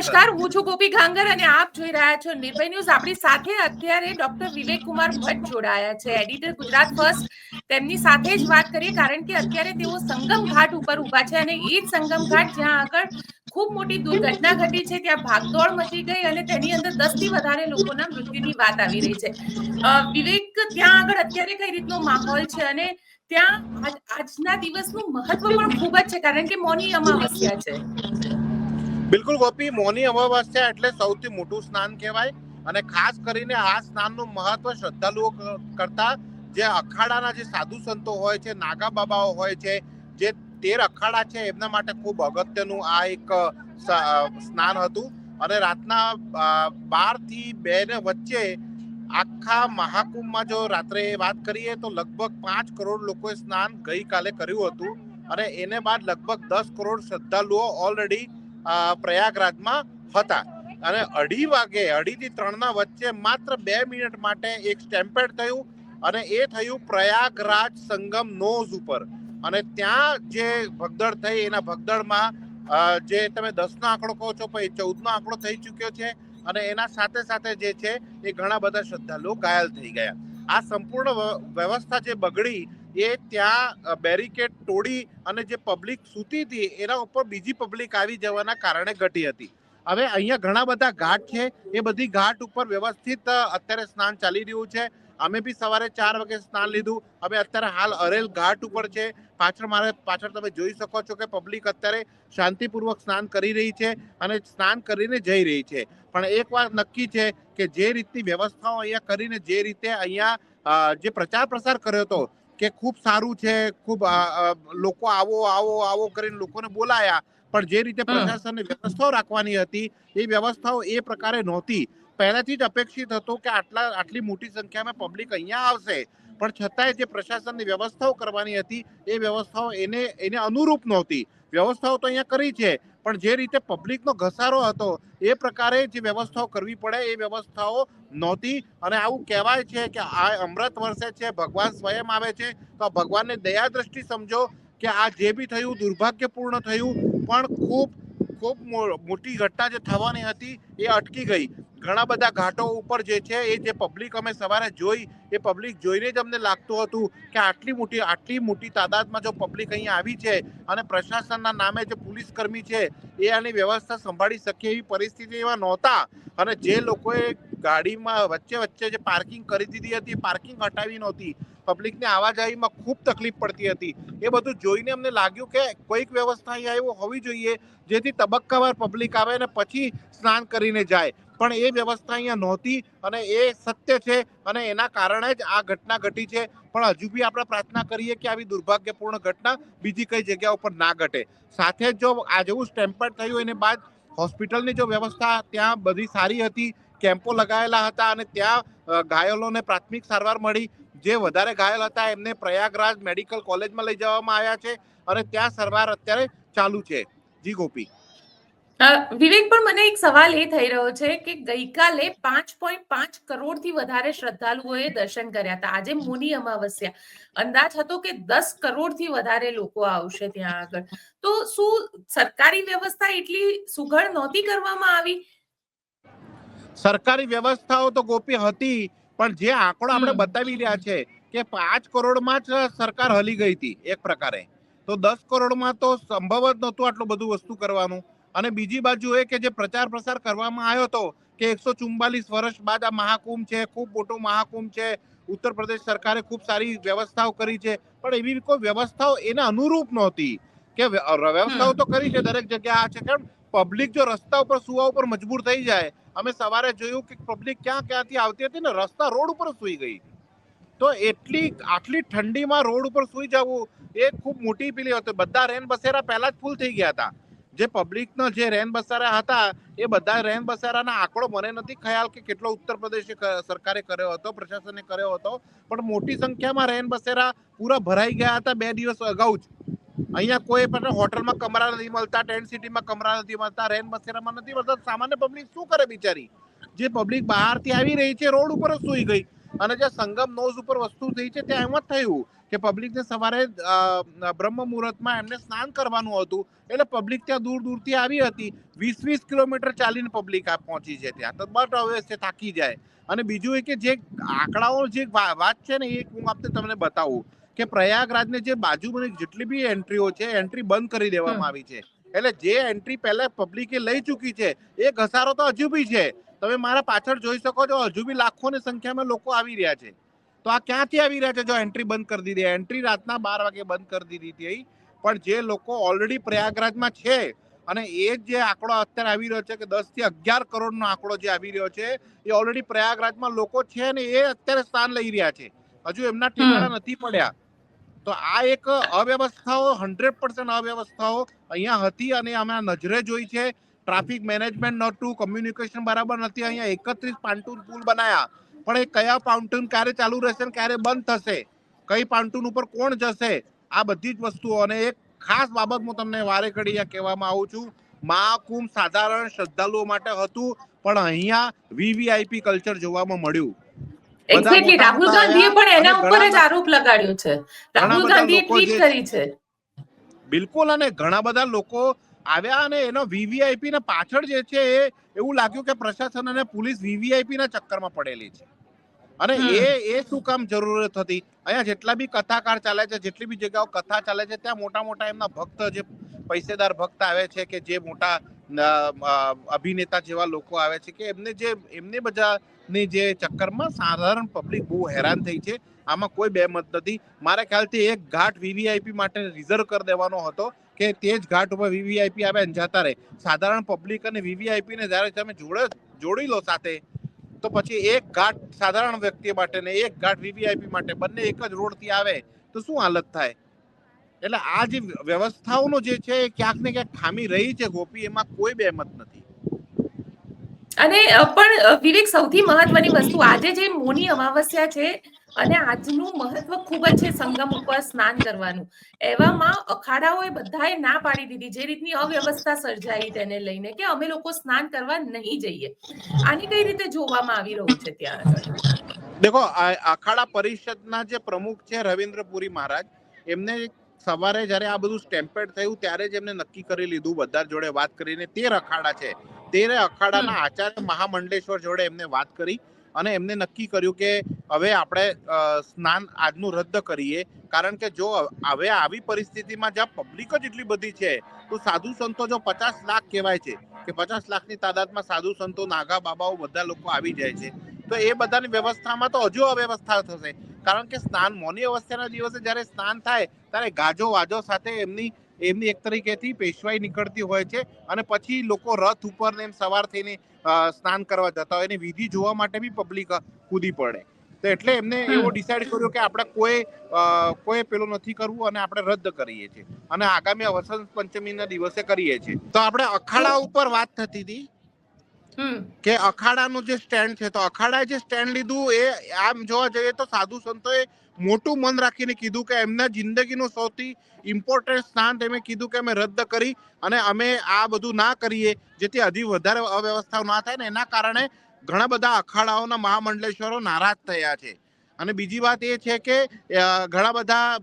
નમસ્કાર, હું છું ગોપી ઘાંગર અને આપ જોઈ રહ્યા છો નિર્ભય ન્યૂઝ. આપણી સાથે અત્યારે ડોક્ટર વિવેક કુમાર ભટ્ટ જોડાયા છે, એડિટર ગુજરાત ફર્સ્ટ. તેમની સાથે જ વાત કરીએ, કારણ કે અત્યારે તેઓ સંગમ ઘાટ ઉપર ઊભા છે અને એ જ સંગમ ઘાટ જ્યાં આગળ ખૂબ મોટી દુર્ઘટના ઘટી છે, ત્યાં ભાગદોડ મચી ગઈ અને તેની અંદર દસથી વધારે લોકોના મૃત્યુની વાત આવી રહી છે. વિવેક, ત્યાં આગળ અત્યારે કઈ રીતનો માહોલ છે અને ત્યાં આજના દિવસનું મહત્વ પણ ખૂબ જ છે, કારણ કે મૌની અમાવસ્યા છે. બિલકુલ ગોપી, મૌની છે એટલે સૌથી મોટું સ્નાન કહેવાય. અને ખાસ કરીને આ સ્નાનનું મહત્વ શ્રદ્ધાળુઓ કરતા જે અખાડાના જે સાધુ સંતો હોય છે, નાગા બાબાઓ હોય છે, જે તેર અખાડા છે, એમના માટે ખૂબ અગત્યનું આ એક સ્નાન હતું. અને રાતના બારથી બે ને વચ્ચે આખા મહાકુંભમાં જો રાત્રે વાત કરીએ તો લગભગ પાંચ કરોડ લોકોએ સ્નાન ગઈકાલે કર્યું હતું. અને એને બાદ લગભગ દસ કરોડ શ્રદ્ધાળુઓ ઓલરેડી પ્રયાગરાજમાં હતા. અને અઢી વાગે, અઢીથી ત્રણના વચ્ચે માત્ર બે મિનિટ માટે એક સ્ટેમ્પેડ થયું અને એ થયું પ્રયાગરાજ સંગમ નોઝ ઉપર. અને ત્યાં જે ભગદડ થઈ, એના ભગદડમાં જે તમે દસનો આંકડો કહો છો પણ એ ચૌદનો આંકડો થઈ ચૂક્યો છે અને એના સાથે સાથે જે છે, એ ઘણા બધા શ્રદ્ધાળુઓ ઘાયલ થઈ ગયા. આ સંપૂર્ણ વ્યવસ્થા જે બગડી એ ત્યાં બેરિકેડ તોડી અને જે પબ્લિક સૂતી હતી, એના ઉપર બીજી પબ્લિક આવી જવાના કારણે ઘટી હતી. હવે અહીંયા ઘણા બધા ઘાટ છે. એ બધી ઘાટ ઉપર વ્યવસ્થિત અત્યારે સ્નાન ચાલી રહ્યું છે. અમે બી સવારે ચાર વાગે સ્નાન લીધું. હવે અત્યારે હાલ અરેલ ઘાટ ઉપર છે. પાછળ મારે, પાછળ તમે જોઈ શકો છો કે પબ્લિક અત્યારે શાંતિપૂર્વક સ્નાન કરી રહી છે અને સ્નાન કરીને જઈ રહી છે. પણ એક વાત નક્કી છે કે જે રીતની વ્યવસ્થાઓ અહીંયા કરીને જે રીતે અહીંયા જે પ્રચાર પ્રસાર કર્યો હતો કે ખૂબ સારું છે ખૂબ લોકો આવો આવો આવો કરીને લોકોને બોલાયા. પણ જે રીતે પ્રશાસનની વ્યવસ્થાઓ રાખવાની હતી એ વ્યવસ્થાઓ એ પ્રકારે નહોતી. પહેલાથી જ અપેક્ષિત હતું કે આટલા આટલી મોટી સંખ્યામાં પબ્લિક અહીંયા આવશે. પણ છતાંય જે પ્રશાસનની વ્યવસ્થાઓ કરવાની હતી એ વ્યવસ્થાઓ એને એને અનુરૂપ નહોતી. વ્યવસ્થાઓ તો અહીંયા કરી છે, પણ જે રીતે પબ્લિકનો ઘસારો હતો, એ પ્રકારે જે વ્યવસ્થાઓ કરવી પડે, એ વ્યવસ્થાઓ નહોતી. અને આવું કહેવાય છે કે આ અમૃત વર્ષે છે, ભગવાન સ્વયં આવે છે, તો ભગવાનને દયા દ્રષ્ટિ સમજો કે આ જે બી થયું દુર્ભાગ્યપૂર્ણ થયું, પણ ખૂબ ખૂબ મોટી ઘટના જે થવાની હતી, એ અટકી ગઈ. ઘણા બધા ઘાટો ઉપર જે છે, એ જે પબ્લિક અમે સવારે જોઈ, એ પબ્લિક જોઈને જ અમને લાગતું હતું કે આટલી મોટી આટલી મોટી તાદાદમાં જો પબ્લિક અહીંયા આવી છે અને પ્રશાસનના નામે જે પોલીસ કર્મી છે, એ આની વ્યવસ્થા સંભાળી શકે એવી પરિસ્થિતિ એવા નહોતા. અને જે લોકોએ ગાડીમાં વચ્ચે વચ્ચે જે પાર્કિંગ કરી દીધી હતી પાર્કિંગ હટાવી નહોતી પબ્લિકને આવાજાહીમાં ખૂબ તકલીફ પડતી હતી. એ બધું જોઈને અમને લાગ્યું કે કોઈક વ્યવસ્થા અહીંયા એવું હોવી જોઈએ, જેથી તબક્કાવાર પબ્લિક આવે અને પછી સ્નાન કરીને જાય. પણ એ વ્યવસ્થા અહીંયા નહોતી અને એ સત્ય છે અને એના કારણે જ આ ઘટના ઘટી છે. પણ હજુ બી આપણે પ્રાર્થના કરીએ કે આવી દુર્ભાગ્યપૂર્ણ ઘટના બીજી કઈ જગ્યા ઉપર ના ઘટે. સાથે જ આ જેવું સ્ટેમ્પર થયું એને બાદ હોસ્પિટલની જો વ્યવસ્થા ત્યાં બધી સારી હતી, કેમ્પો લગાવેલા હતા અને ત્યાં ઘાયલોને પ્રાથમિક સારવાર મળી. જે વધારે ઘાયલ હતા એમને પ્રયાગરાજ મેડિકલ કોલેજમાં લઈ જવામાં આવ્યા છે અને ત્યાં સારવાર અત્યારે ચાલુ છે. જી ગોપી. વિવેક પણ મને એક સવાલ એ થઈ રહ્યો છે કે ગઈકાલે પાંચ પોઈન્ટ પાંચ કરોડથી વધારે શ્રદ્ધાળુઓએ દર્શન કર્યા હતા. આજે મુની અમાવસ્યા. અંદાજ હતો કે દસ કરોડથી વધારે લોકો આવશે ત્યાં આગળ. તો શું સરકારી વ્યવસ્થા એટલી સુઘડ નહોતી કરવામાં આવી? સરકારી વ્યવસ્થાઓ તો ગોપી હતી પણ જે આંકડો આપણે બતાવી રહ્યા છે કે પાંચ કરોડમાં જ સરકાર હલી ગઈ હતી એક પ્રકારે. તો દસ કરોડમાં તો સંભવ જ નહોતું આટલું બધું વસ્તુ કરવાનું. અને બીજી બાજુ એ કે જે પ્રચાર પ્રસાર કરવામાં આવ્યો હતો કે એકસો ચુમ્બાલીસ વર્ષ બાદ આ મહાકુંભ છે ખૂબ મોટો મહાકુંભ છે ઉત્તર પ્રદેશ સરકારે ખૂબ સારી વ્યવસ્થાઓ કરી છે પણ એવી કોઈ વ્યવસ્થાઓ એના અનુરૂપ નહોતી કે વ્યવસ્થાઓ તો કરી છે દરેક જગ્યા આ છે કેમ? પબ્લિક જો રસ્તા ઉપર સુવા ઉપર મજબૂર થઈ જાય અમે સવારે જોયું કે પબ્લિક ક્યાં ક્યાંથી આવતી હતી ને રસ્તા રોડ ઉપર સુઈ ગઈ. તો એટલી આટલી ઠંડીમાં રોડ ઉપર સુઈ જવું એ ખૂબ મોટી પેલી હતી. બધા રેન બસેરા પહેલા જ ફૂલ થઈ ગયા હતા. જે પબ્લિકનો જે રેન બસારા હતા, એ બધા રેન બસારાના આંકડો મને નથી ખ્યાલ કે કેટલો ઉત્તર પ્રદેશે સરકારે કર્યો હતો, પ્રશાસને કર્યો હતો. પણ મોટી સંખ્યામાં રેન બસેરા પૂરા ભરાઈ ગયા હતા બે દિવસ અગાઉ જ. અહીંયા કોઈ પણ હોટલમાં કમરા નથી મળતા ટેન્ટ સિટીમાં કમરા નથી મળતા, રેન બસેરામાં નથી મળતા. સામાન્ય પબ્લિક શું કરે બિચારી? જે પબ્લિક બહારથી આવી રહી છે, રોડ ઉપર જ સૂઈ ગઈ. અને જે સંગમ નોઝ ઉપર વસ્તુ થઈ છે ત્યાં એમ જ થયું કે પબ્લિકને સવારે બ્રહ્મ મુહૂર્તમાં એમને સ્નાન કરવાનું હતું. એટલે પબ્લિક ત્યાં દૂર દૂરથી આવી હતી. વીસ વીસ કિલોમીટર ચાલીને પબ્લિક આ પહોંચી છે ત્યાં. તો બટ હવે છે થાકી જાય. અને બીજું એ કે જે આંકડાઓ જે વાત છે ને એ હું આપને તમને બતાવું કે પ્રયાગરાજને જે બાજુમાં જેટલી બી એન્ટ્રીઓ છે એન્ટ્રી બંધ કરી દેવામાં આવી છે. એટલે જે એન્ટ્રી પહેલા પબ્લિકે લઈ ચૂકી છે એ ઘસારો તો હજુ બી છે. તમે મારા પાછળ જોઈ શકો છો હજુ બી લાખોની સંખ્યામાં લોકો આવી રહ્યા છે. તો આ ક્યાંથી આવી રહ્યા છે? જો એન્ટ્રી બંધ કરી દીધી એન્ટ્રી રાતના બાર વાગે બંધ કરી દીધી હતી. પણ જે લોકો ઓલરેડી પ્રયાગરાજમાં છે અને એ જે આંકડો અત્યારે આવી રહ્યો છે કે દસથી અગિયાર કરોડનો આંકડો જે આવી રહ્યો છે એ ઓલરેડી પ્રયાગરાજમાં લોકો છે ને એ અત્યારે સ્થાન લઈ રહ્યા છે. હજુ એમના ઠેકાણા નથી પડ્યા તો આ એક અવ્યવસ્થાઓ હંડ્રેડ પર્સન્ટ અવ્યવસ્થાઓ અહીંયા હતી અને અમે નજરે જોઈ છે. ટ્રાફિક મેનેજમેન્ટ નહોતું કમ્યુનિકેશન બરાબર નથી. અહીંયા એકત્રીસ પાંટૂન પુલ બનાયા. પણ એ કયા પાઉન્ટૂન ક્યારે ચાલુ રહેશે ને ક્યારે બંધ થશે? કઈ પાઉન્ટૂન ઉપર કોણ જશે? આ બધી જ વસ્તુઓ. અને એક ખાસ બાબત હું તમને વારે ઘડી કહેવામાં આવું છું. મહાકુંભ સાધારણ શ્રદ્ધાળુઓ માટે હતું પણ અહીંયા વીવીઆઈપી કલ્ચર જોવામાં મળ્યું. એક્ઝેક્ટલી રાહુલ ગાંધીએ પણ એના ઉપર જ ઘણા આરોપ લગાડ્યો છે. રાહુલ બધા ગાંધીએ લોકો ટ્વીટ જે- કરી છે. બિલકુલ અને ઘણા બધા લોકો આવ્યા અને એનો વીવીઆઈપી ના પાછળ જે છે એ એવું લાગ્યું કે પ્રશાસન અને પોલીસ વીવીઆઈપી ના ચક્કરમાં પડેલી છે. અને એ એ શું કામ જરૂરત હતી? અહીંયા જેટલા બી કથાકાર ચાલે છે જેટલી બી જગ્યાઓ કથા ચાલે છે ત્યાં મોટા મોટા એમના ભક્ત જે પૈસેદાર ભક્ત આવે છે કે જે મોટા અભિનેતા જેવા લોકો આવે છે કે એમને જે એમને બધાની જે ચક્કરમાં સાધારણ પબ્લિક બહુ હેરાન થઈ છે. આમાં કોઈ બે મત નથી. મારા ખ્યાલથી એક ઘાટ વીવીઆઈપી માટે રિઝર્વ કરી દેવાનો હતો. કે તે જ ઘાટ ઉપર વીવીઆઈપી આવે અને જતા રહે. સાધારણ પબ્લિક અને વીવીઆઈપી ને જ્યારે તમે જોડે જોડી લો સાથે, તો પછી એક ઘાટ સાધારણ વ્યક્તિ માટે ને એક ઘાટ વીવીઆઈપી માટે બંને એક જ રોડથી આવે, તો શું હાલત થાય? એટલે આ જે વ્યવસ્થાઓનો જે છે એ ક્યાંક ને ક્યાંક ખામી રહી છે ગોપી, એમાં કોઈ બેમત નથી. અને પણ વિવેક, સૌથી મહત્વની વસ્તુ આજે જે મોની અમાવસ્યા છે અને આજનું મહત્વ ખૂબ જ છે સંગમ ઉપર સ્નાન કરવાનું. એવામાં અખાડાઓએ બધાએ ના પાડી દીધી. જે રીતની અવ્યવસ્થા સર્જાઈ તેને લઈને કે અમે લોકો સ્નાન કરવા નહીં જઈએ. આની કઈ રીતે જોવામાં આવી રહ્યું છે ત્યાં દેખો અખાડા પરિષદના જે પ્રમુખ છે રવિન્દ્રપુરી મહારાજ, એમને સવારે જ્યારે આ બધું સ્ટેમ્પેડ થયું, ત્યારે જ એમને નક્કી કરી લીધું. બધા જોડે વાત કરીને તેર અખાડા છે. તેર અખાડાના આચાર્ય મહામંડલેશ્વર જોડે એમને વાત કરી અને એમને નક્કી કર્યું કે હવે આપણે સ્નાન આજનું રદ કરીએ. કારણ કે જો હવે આવી પરિસ્થિતિમાં જ્યાં પબ્લિક જ એટલી બધી છે તો સાધુ સંતો જો પચાસ લાખ કહેવાય છે કે પચાસ લાખની તાદાદમાં સાધુ સંતો નાગા બાબાઓ બધા લોકો આવી જાય છે તો એ બધાની વ્યવસ્થામાં તો હજુ અવ્યવસ્થા થશે. કારણ કે સ્નાન મૌની અવસ્થાના દિવસે જ્યારે સ્નાન થાય ત્યારે ગાજો વાજો સાથે એમની એમની એક તરીકેથી પેશવાઈ નીકળતી હોય છે અને પછી લોકો રથ ઉપર ને એમ સવાર થઈને સ્નાન કરવા જતા હોય એની વિધિ જોવા માટે બી પબ્લિક કૂદી પડે. તો એટલે એમને. એવો ડિસાઈડ કર્યો કે આપણે કોઈ કોઈ પેલું નથી કરવું અને આપણે રદ કરીએ છીએ. અને આગામી વસંત પંચમીના દિવસે કરીએ છીએ. તો આપણે અખાડા ઉપર વાત થતી હતી. કે અખાડાનું જે સ્ટેન્ડ છે, તો અખાડાએ જે સ્ટેન્ડ લીધું એ આમ જોવા જઈએ તો સાધુ સંતોએ મોટું મન રાખીને કીધું કે એમના જિંદગીનું સૌથી ઇમ્પોર્ટન્ટ સ્થાન તેમે કીધું કે અમે રદ કરી અને અમે આ બધું ના કરીએ, જેથી હજી વધારે અવ્યવસ્થા ના થાય ને એના કારણે ઘણા બધા અખાડાઓના મહામંડલેશ્વરો નારાજ થયા છે. અને બીજી વાત એ છે કે ઘણા બધા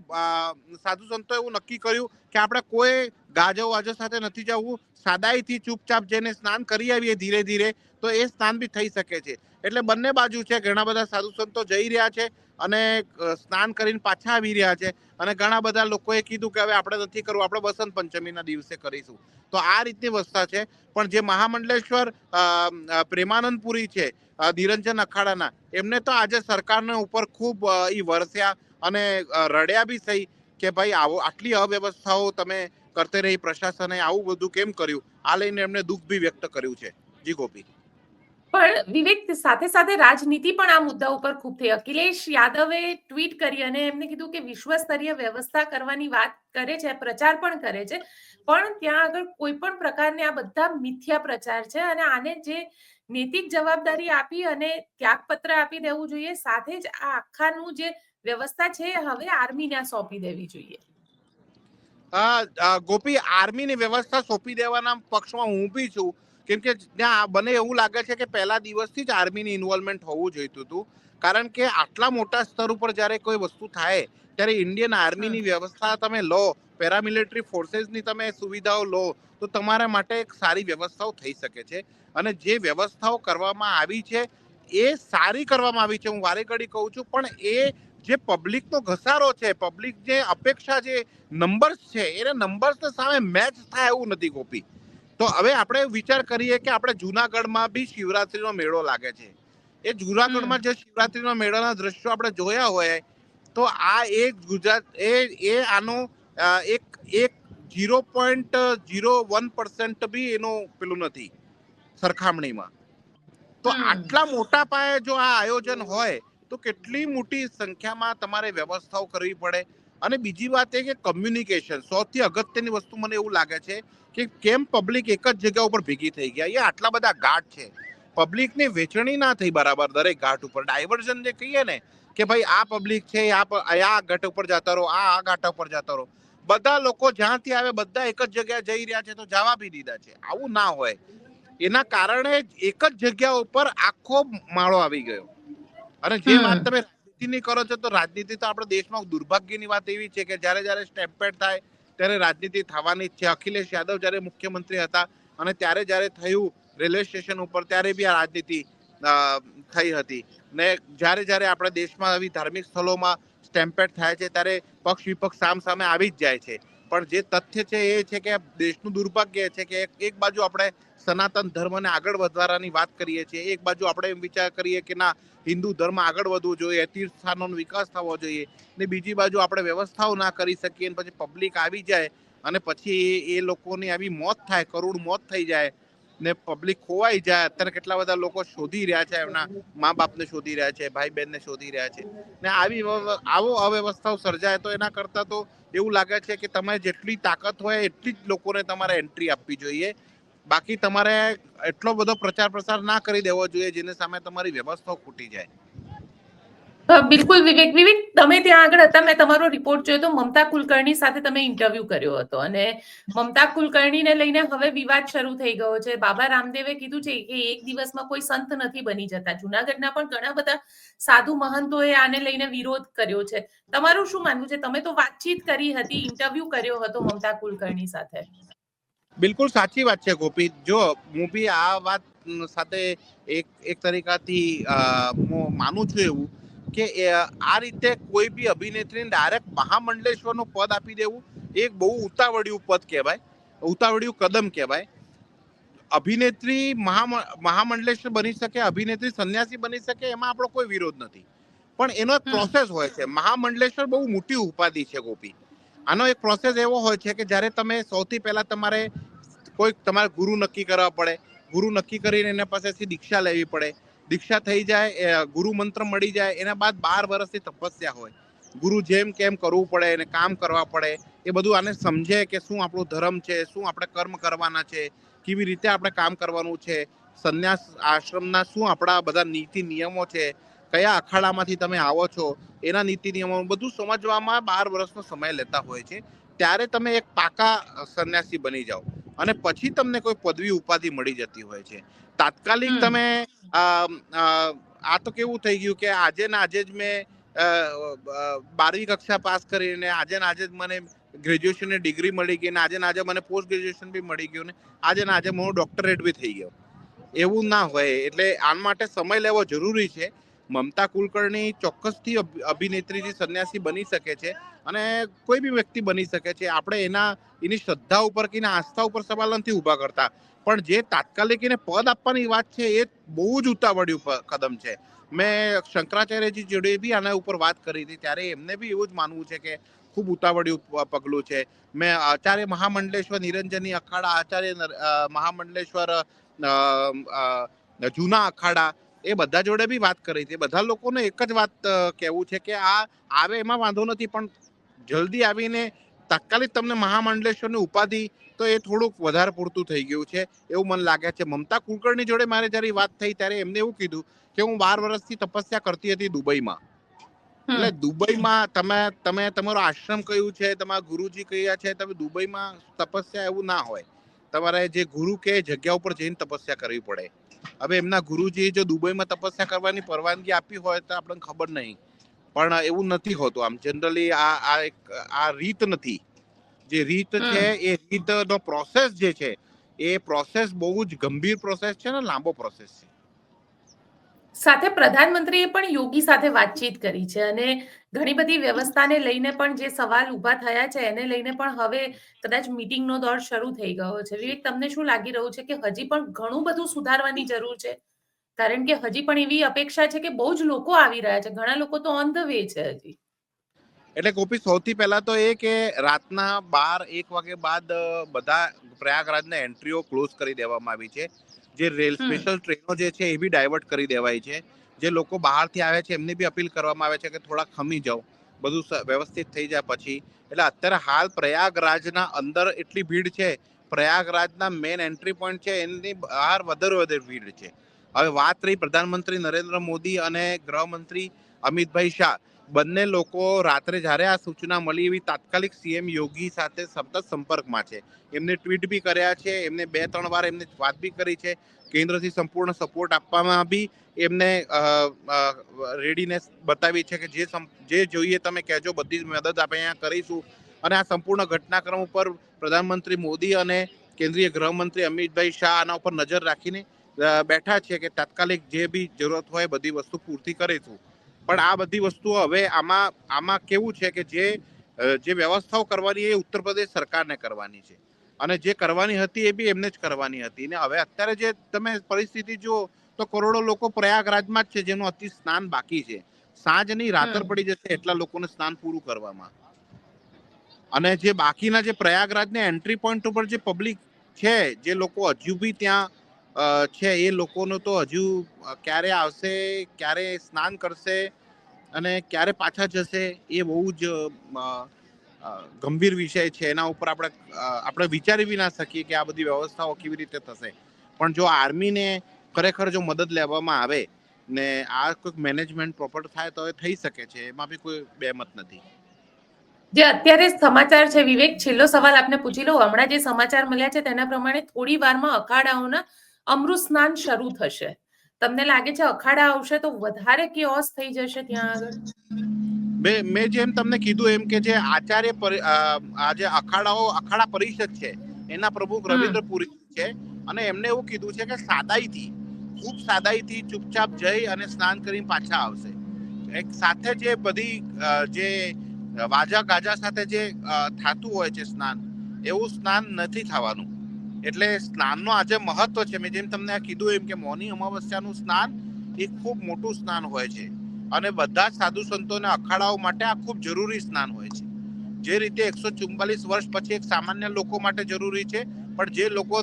સાધુ સંતો એવું નક્કી કર્યું કે આપણે કોઈ ગાજો વાજો સાથે નથી જવું. સાદાઈથી ચૂપચાપ જઈને સ્નાન કરી આવીએ ધીરે ધીરે તો એ સ્નાન બી થઈ શકે છે. એટલે બંને બાજુ છે, ઘણા બધા સાધુ સંતો જઈ રહ્યા છે. અને સ્નાન કરીને પાછા આવી રહ્યા છે. અને ઘણા બધા લોકોએ કીધું કે હવે આપણે નથી કરવું, આપણે વસંત પંચમીના દિવસે કરીશું. તો આ રીતની વસ્તુ છે. પણ જે મહામંડલેશ્વર પ્રેમાનંદપુરી છે ધીરંજન અખાડાના, એમને તો આજે સરકારને ઉપર ખૂબ એ વરસ્યા અને રડ્યા બી થઈ કે ભાઈ આવો, આટલી અવ્યવસ્થાઓ તમે કરતે રહી, પ્રશાસને આવું બધું કેમ કર્યું? આ લઈને એમને દુઃખ બી વ્યક્ત કર્યું છે. જી ગોપી. પણ વિવેક, સાથે સાથે રાજનીતિ પણ આ મુદ્દા ઉપર ખૂબ થઈ. અખિલેશ યાદવે ટ્વીટ કરી અને એમને કીધું કે વિશ્વ સ્તરીય વ્યવસ્થા કરવાની વાત કરે છે, પ્રચાર પણ કરે છે. પણ ત્યાં આગળ કોઈ પણ પ્રકારને આ બધા મિથ્યા પ્રચાર છે અને આને જે નૈતિક જવાબદારી આપી અને ત્યાગપત્ર આપી દેવું જોઈએ, સાથે જ આ આખાનું જે વ્યવસ્થા છે હવે આર્મીને સોંપી દેવી જોઈએ. ગોપી, આર્મીની વ્યવસ્થા સોંપી દેવાના પક્ષમાં હું બી છું. કેમ કે ત્યાં મને એવું લાગે છે કે પહેલા દિવસથી જ આર્મીની ઇન્વોલ્વમેન્ટ હોવું જોઈતું હતું. કારણ કે આટલા મોટા સ્તર ઉપર જ્યારે કોઈ વસ્તુ થાય ત્યારે ઇન્ડિયન આર્મીની વ્યવસ્થા તમે લો પેરામિલિટરી ફોર્સેસની તમે સુવિધાઓ લો તો તમારા માટે એક સારી વ્યવસ્થાઓ થઈ શકે છે. અને જે વ્યવસ્થાઓ કરવામાં આવી છે એ સારી કરવામાં આવી છે. હું વારે ઘડી કહું છું પણ એ જે પબ્લિકનો ઘસારો છે પબ્લિક જે અપેક્ષા જે નંબર્સ છે એને નંબર્સને સામે મેચ થાય એવું નથી ગોપી. તો હવે આપણે વિચાર કરીએ કે આપણે જુનાગઢમાં બી શિવરાત્રીનો મેળો લાગે છે. એ જુનાગઢમાં જે શિવરાત્રીનો મેળાના દ્રશ્યો આપણે જોયા હોય તો આ એક ગુજરાત એ એ આનો એક એક zero point zero one percent બી એનું પેલું નથી સરખામણીમાં. તો આટલા મોટા પાયે જો આ આયોજન હોય તો કેટલી મોટી સંખ્યામાં તમારે વ્યવસ્થાઓ કરવી પડે? અને બીજી વાત એ કે કમ્યુનિકેશન સૌથી અગત્યની વસ્તુ મને એવું લાગે છે કે કેમ પબ્લિક એક જ જગ્યા ઉપર ભેગી થઈ ગયા? એ આટલા બધા ઘાટ છે. પબ્લિકની વેચણી ના થઈ બરાબર દરેક ઘાટ ઉપર. ડાયવર્ઝન જે કહીએ ને કે ભાઈ આ પબ્લિક છે આ આ ઘાટ ઉપર જતા રહો આ આ ઘાટ ઉપર જતા રહો. બધા લોકો જ્યાંથી આવે બધા એક જ જગ્યાએ જઈ રહ્યા છે તો જવા બી દીધા છે. આવું ના હોય. એના કારણે એક જ જગ્યા ઉપર આખો માળો આવી ગયો. અને જે. વાત તમે રાજનીતિની કરો છો તો રાજનીતિ તો આપણા દેશમાં દુર્ભાગ્યની વાત એવી છે કે જ્યારે જ્યારે સ્ટેમ્પેડ થાય ત્યારે રાજનીતિ થવાની છે. અખિલેશ યાદવ જ્યારે મુખ્યમંત્રી હતા અને ત્યારે જ્યારે થયું રેલવે સ્ટેશન ઉપર ત્યારે બી આ રાજનીતિ થઈ હતી. ને જ્યારે જ્યારે આપણા દેશમાં આવી ધાર્મિક સ્થળોમાં સ્ટેમ્પેડ થાય છે ત્યારે પક્ષ વિપક્ષ સામ સામે આવી જ જાય છે. પણ જે તથ્ય છે એ છે કે દેશનું દુર્ભાગ્ય છે કે એક- બાજુ આપણે સનાતન ધર્મને આગળ વધારવાની વાત કરીએ છીએ, એક બાજુ આપણે એમ વિચાર કરીએ કે ના, હિન્દુ ધર્મ આગળ વધવું જોઈએ તીર્થ સ્થાનોનો વિકાસ થવો જોઈએ ને બીજી બાજુ આપણે વ્યવસ્થાઓ ના કરી શકીએ પછી પબ્લિક આવી જાય અને પછી એ- એ લોકોની આવી મોત થાય કરોડ મોત થઈ જાય ને પબ્લિક ખોવાઈ જાય, અત્યારે કેટલા બધા લોકો શોધી રહ્યા છે, એમના મા બાપને શોધી રહ્યા છે ભાઈ બહેનને શોધી રહ્યા છે. ને આવી આવો અવ્યવસ્થાઓ સર્જાય તો એના કરતાં તો એવું લાગે છે કે તમે જેટલી તાકાત હોય એટલી જ લોકોને તમારે એન્ટ્રી આપવી જોઈએ. બાકી તમારે એટલો બધો પ્રચાર પ્રસાર ના કરી દેવો જોઈએ જેને સામે તમારી વ્યવસ્થાઓ ખૂટી જાય. બિલકુલ, વિવેક. વિવેક, તમે ત્યાં આગળ હતા, મેં તમારો રિપોર્ટ જોયો તો મમતા કુલકર્ણી સાથે તમે ઇન્ટરવ્યુ કર્યો હતો. અને મમતા કુલકર્ણીને લઈને હવે વિવાદ શરૂ થઈ ગયો છે. બાબા રામદેવે કીધું છે કે એક દિવસમાં કોઈ સંત નથી બની જતા. જુનાગઢના પણ ઘણા બધા સાધુ મહંતોએ આને લઈને વિરોધ કર્યો છે. તમારું શું માનવું છે? તમે તો વાતચીત કરી હતી ઇન્ટરવ્યુ કર્યો હતો મમતા કુલકર્ણી સાથે. બિલકુલ સાચી વાત છે ગોપી. જો, હું બી આ વાત સાથે એક એક તરીકાથી હું માનું છું એવું. કે આ રીતે કોઈ બી અભિનેત્રીને ડાયરેક્ટ મહામંડલેશ્વરનું પદ આપી દેવું એક બહુ ઉતાવળિયું પદ કહેવાય. ઉતાવળિયું કદમ કહેવાય. અભિનેત્રી મહા મહામંડલેશ્વર બની શકે અભિનેત્રી સંન્યાસી બની શકે એમાં આપણો કોઈ વિરોધ નથી. પણ એનો એક પ્રોસેસ હોય છે. મહામંડલેશ્વર બહુ મોટી ઉપાધિ છે ગોપી. આનો એક પ્રોસેસ એવો હોય છે કે જ્યારે તમે સૌથી પહેલા તમારે કોઈ તમારે ગુરુ નક્કી કરવા પડે. ગુરુ નક્કી કરીને એના પાસેથી દીક્ષા લેવી પડે. દીક્ષા થઈ જાય ગુરુ મંત્ર મળી જાય, એના બાદ બાર વર્ષથી તપસ્યા હોય. ગુરુ જેમ કેમ કરવું પડે એને કામ કરવા પડે, એ બધું આને સમજે કે શું આપણું ધર્મ છે, શું આપણે કર્મ કરવાના છે, કેવી રીતે આપણે કામ કરવાનું છે, સંન્યાસ આશ્રમના શું આપણા બધા નીતિ નિયમો છે, કયા અખાડામાંથી તમે આવો છો, એના નીતિ નિયમો બધું સમજવામાં બાર વર્ષનો સમય લેતા હોય છે. ત્યારે તમે એક પાકા સંન્યાસી બની જાઓ. અને પછી તમને કોઈ પદવી ઉપાધિ મળી જતી હોય છે. તાત્કાલિક તમે આ તો કેવું થઈ ગયું કે આજે ને આજે જ મેં બારમી કક્ષા પાસ કરીને આજે ને આજે જ મને ગ્રેજ્યુએશનની ડિગ્રી મળી ગઈ ને આજે ને આજે મને પોસ્ટ ગ્રેજ્યુએશન બી મળી ગયું ને આજે ને આજે હું ડોક્ટરેટ બી થઈ ગયો. એવું ના હોય. એટલે આના માટે સમય લેવો જરૂરી છે. મમતા કુલકર્ણી ચોક્કસથી અભ- અભિનેત્રીથી સંન્યાસી બની શકે છે અને કોઈ બી વ્યક્તિ બની શકે છે. આપણે એના, એની શ્રદ્ધા ઉપર કે એના આસ્થા ઉપર સવાલ નથી ઊભા કરતા. પણ જે તાત્કાલિક એને પદ આપવાની વાત છે એ બહુ જ ઉતાવળ્યું કદમ છે. મેં શંકરાચાર્યજી જોડે બી આના ઉપર વાત કરી હતી ત્યારે એમને બી એવું જ માનવું છે કે ખૂબ ઉતાવળ્યું પગલું છે. મેં આચાર્ય મહામંડલેશ્વર નિરંજની અખાડા, આચાર્ય મહામંડલેશ્વર જૂના અખાડા એ બધા જોડે બી વાત કરી હતી. બધા લોકોને એક જ વાત કહેવું છે કે આ આવે એમાં વાંધો નથી પણ જલ્દી આવીને તાત્કાલિક તમને મહામંડલેશ્વરની ઉપાધિ તો એ થોડુંક વધારે પૂરતું થઈ ગયું છે એવું મને લાગે છે. મમતા કુલકર્ણી જોડે મારે જ્યારે વાત થઈ ત્યારે એમને એવું કીધું કે હું બાર વર્ષથી તપસ્યા કરતી હતી દુબઈમાં. એટલે દુબઈમાં તમે તમે તમારો આશ્રમ કયું છે તમારા ગુરુજી કયા છે તમે દુબઈમાં તપસ્યા એવું ના હોય. તમારે જે ગુરુ કે જગ્યા ઉપર જઈને તપસ્યા કરવી પડે. હવે એમના ગુરુજીએ જો દુબઈમાં તપસ્યા કરવાની પરવાનગી આપી હોય તો આપણને ખબર નહીં. પણ એવું નથી હોતું. આમ જનરલી આ આ એક આ રીત નથી. જે રીત છે એ રીતનો પ્રોસેસ જે છે એ પ્રોસેસ બહુ જ ગંભીર પ્રોસેસ છે ને લાંબો પ્રોસેસ છે. સાથે પ્રધાનમંત્રીએ પણ યોગી સાથે વાતચીત કરી છે અને ઘણી બધી વ્યવસ્થાને લઈને પણ જે સવાલ ઊભા થયા છે એને લઈને પણ હવે કદાચ મીટિંગનો દોર શરૂ થઈ ગયો છે. વિવેક, તમને શું લાગી રહ્યું છે કે હજી પણ ઘણું બધું સુધારવાની જરૂર છે? કારણ કે હજી પણ એવી અપેક્ષા છે કે બહુ જ લોકો આવી રહ્યા છે. ઘણા લોકો તો ઓન ધ વે છે હજી. એટલે ગોપી, સૌથી પહેલા તો એ કે રાતના બાર, એક વાગે બાદ બધા પ્રયાગરાજના એન્ટ્રીઓ ક્લોઝ કરી દેવામાં આવી છે. જે રેલ સ્પેશિયલ ટ્રેનો જે છે એ બી ડાયવર્ટ કરી દેવાય છે. જે લોકો બહારથી આવે છે એમને બી અપીલ કરવામાં આવે છે કે થોડા ખમી જાઓ. બધું વ્યવસ્થિત થઈ જાય પછી. એટલે અત્યારે હાલ પ્રયાગરાજના અંદર એટલી ભીડ છે. પ્રયાગરાજના મેન એન્ટ્રી પોઈન્ટ છે એની બહાર વધારે વધારે ભીડ છે. હવે વાત રહી પ્રધાનમંત્રી નરેન્દ્ર મોદી અને ગૃહમંત્રી અમિતભાઈ શાહ. બંને લોકો રાત્રે જ્યારે આ સૂચના મળી એવી તાત્કાલિક સીએમ યોગી સાથે સતત સંપર્કમાં છે. એમને ટ્વીટ બી કર્યા છે, એમને બે ત્રણ વાર એમને વાત બી કરી છે. કેન્દ્રથી સંપૂર્ણ સપોર્ટ આપવામાં બી એમને રેડીનેસ બતાવી છે કે જે જે જોઈએ તમે કહેજો, બધી જ મદદ આપણે અહીંયા કરીશું. અને આ સંપૂર્ણ ઘટનાક્રમ ઉપર પ્રધાનમંત્રી મોદી અને કેન્દ્રીય ગૃહમંત્રી અમિતભાઈ શાહ આના ઉપર નજર રાખીને બેઠા છે કે તાત્કાલિક જે બી જરૂરત હોય બધી વસ્તુ પૂર્તિ કરીશું. પણ આ બધી વસ્તુઓ હવે આમાં આમાં કેવું છે કે જે જે વ્યવસ્થાઓ કરવાની એ ઉત્તર પ્રદેશ સરકારને કરવાની છે. અને જે કરવાની હતી એ બી એમને જ કરવાની હતી. ને હવે અત્યારે જે તમે પરિસ્થિતિ જુઓ તો કરોડો લોકો પ્રયાગરાજમાં જ છે જેનું અતિ સ્નાન બાકી છે. સાંજની રાતર પડી જશે એટલા લોકોને સ્નાન પૂરું કરવામાં. અને જે બાકીના જે પ્રયાગરાજને એન્ટ્રી પોઈન્ટ ઉપર જે પબ્લિક છે જે લોકો હજુ બી ત્યાં છે, એ લોકોનું તો હજુ ક્યારે આવશે, ક્યારે સ્નાન કરશે અને ક્યારે પાછા જશે, એ બહુ જ ગંભીર વિષય છે. એના ઉપર આપણે આપણે વિચારી બી ના શકીએ કે આ બધી વ્યવસ્થાઓ કેવી રીતે થશે. પણ જો આર્મીને ખરેખર જો મદદ લેવામાં આવે ને આ કોઈક મેનેજમેન્ટ પ્રોપર થાય તો એ થઈ શકે છે, એમાં બી કોઈ બેમત નથી. જે અત્યારે સમાચાર છે, વિવેક, છેલ્લો સવાલ આપને પૂછી લઉં. હમણાં જે સમાચાર મળ્યા છે, તેના પ્રમાણે થોડી વારમાં અખાડાઓના અમૃત સ્નાન શરૂ થશે. તમને લાગે છે અખાડા આવશે તો વધારે કેઓસ થઈ જશે ત્યાં આગળ? મેં મેં જેમ તમને કીધું એમ કે જે આચાર્ય પરી- અ, આ જે અખાડાઓ અખાડા પરિષદ છે એના પ્રમુખ. રવિન્દ્ર પુરી છે અને એમને એવું કીધું છે કે સાદાઈથી ખૂબ સાદાઈથી ચૂપચાપ જઈ અને સ્નાન કરીને પાછા આવશે. એક સાથે જે બધી જે વાજા ગાજા સાથે જે થાતું હોય છે સ્નાન એવું સ્નાન નથી થવાનું. એટલે સ્નાનનો આજે મહત્વ છે. મેં જેમ તમને આ કીધું એમ કે મૌની અમાવસ્યાનું સ્નાન એ ખૂબ મોટું સ્નાન હોય છે અને બધા જ સાધુ સંતોને અખાડાઓ માટે આ ખૂબ જરૂરી સ્નાન હોય છે. જે રીતે એકસો ચુમ્બાલીસ વર્ષ પછી એક સામાન્ય લોકો માટે જરૂરી છે, પણ જે લોકો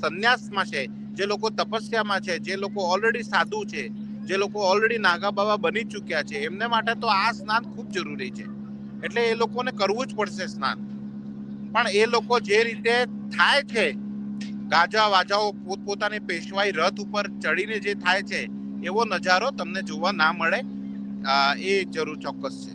સંન્યાસમાં છે, જે લોકો તપસ્યામાં છે, જે લોકો ઓલરેડી સાધુ છે, જે લોકો ઓલરેડી નાગા બાબા બની ચૂક્યા છે, એમને માટે તો આ સ્નાન ખૂબ જરૂરી છે. એટલે એ લોકોને કરવું જ પડશે સ્નાન. પણ એ લોકો જે રીતે થાય છે ગાજા વાજાઓ પોતપોતાની પેશવાઈ રથ ઉપર ચડીને જે થાય છે એવો નજારો તમને જોવા ના મળે એ જરૂર ચોક્કસ છે.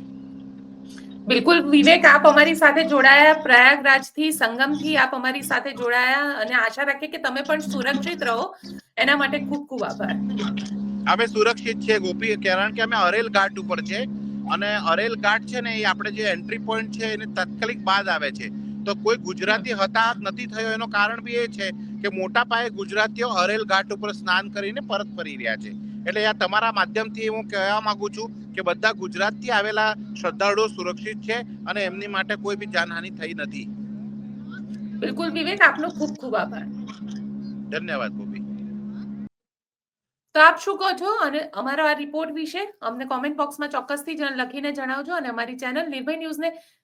બિલકુલ વિવેક આપ અમારી સાથે જોડાયા પ્રયાગરાજથી સંગમથી આપ અમારી સાથે જોડાયા અને આશા રાખીએ કે તમે પણ સુરક્ષિત રહો. એના માટે ખૂબ ખૂબ આભાર. અમે સુરક્ષિત છે ગોપી કારણ કે અમે અરેલ ઘાટ ઉપર છે અને અરેલ ઘાટ છે ને એ આપણે જે એન્ટ્રી પોઈન્ટ છે એને તાત્કાલિક બાદ આવે છે. તો કોઈ ગુજરાતી હતાહત નથી થયો. એનો કારણ બી એ છે કે મોટા પાયે ગુજરાતીઓ હરેલ ઘાટ ઉપર સ્નાન કરીને પરત ફરી રહ્યા છે. એટલે આ તમારા માધ્યમથી હું કહેવા માંગુ છું કે બધા ગુજરાતથી આવેલા શ્રદ્ધાળુઓ સુરક્ષિત છે અને એમની માટે કોઈ બી જાનહાનિ થઈ નથી. બિલકુલ વિવેક આપનો ખૂબ ખૂબ આભાર. ધન્યવાદ ગોપી. તો આપ શું કહો છો? અને અમારો આ રિપોર્ટ વિશે અમને કોમેન્ટ બોક્સમાં ચોક્કસથી જણ- લખીને જણાવજો અને અમારી ચેનલ નિર્ભય ન્યૂઝને